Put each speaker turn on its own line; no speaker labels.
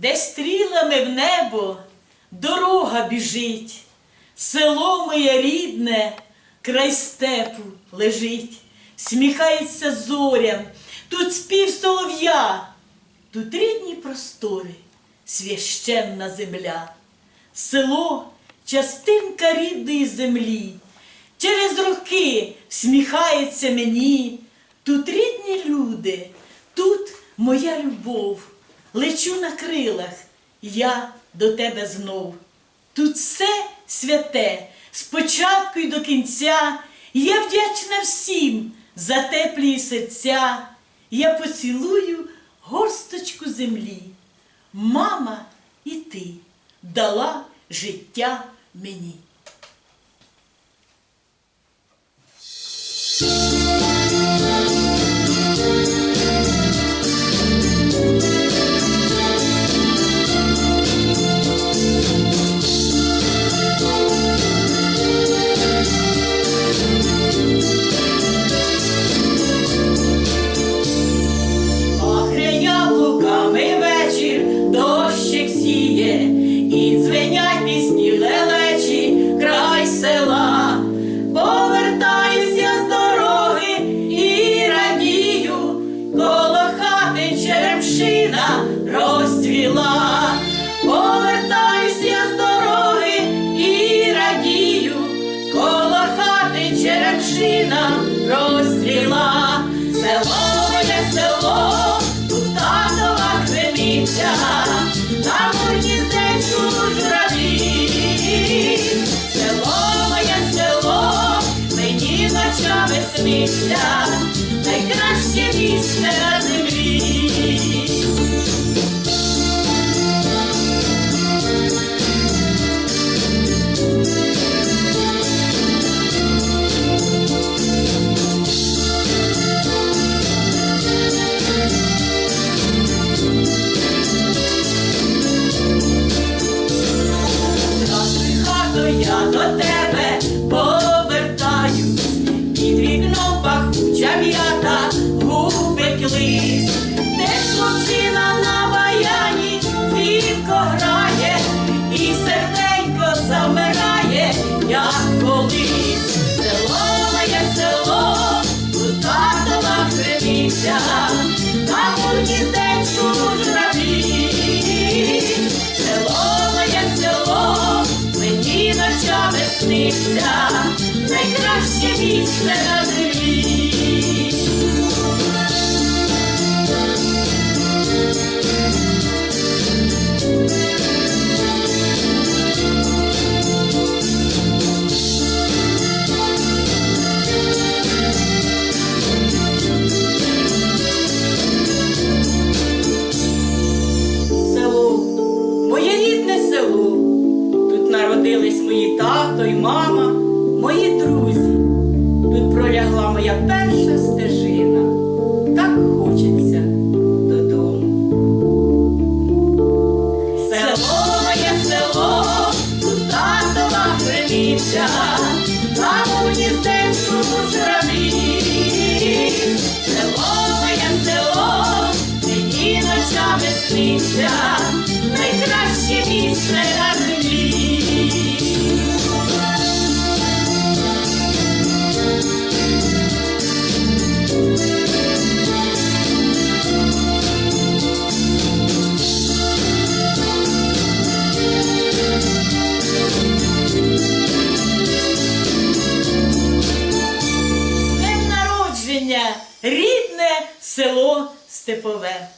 де стрілами в небо дорога біжить, село моє рідне, край степу лежить, сміхається зорям, тут спів солов'я, тут рідні простори, священна земля, село частинка рідної землі. Через роки всміхається мені. Тут рідні люди, тут моя любов. Лечу на крилах, я до тебе знов. Тут все святе, спочатку й до кінця. Я вдячна всім за теплі серця. Я поцілую горсточку землі. Мама і ти дала життя мені. Хати черемшина розцвіла. Повертаюся з дороги і радію, коло хати черемшина розцвіла. Село моє село, тут татова криниця, на морні здечу журавлі. Село моє село, мені ночами сниться, найкраще місце ночами сниться, найкраще місце на землі. Тато і мама, мої друзі. Тут пролягла моя перша стежина. Так хочеться додому. Село моє село, тут татова криниця, там у гніздечку журавлі. Село моє село, мені ночами найкраще місце на землі. Рідне село Степове.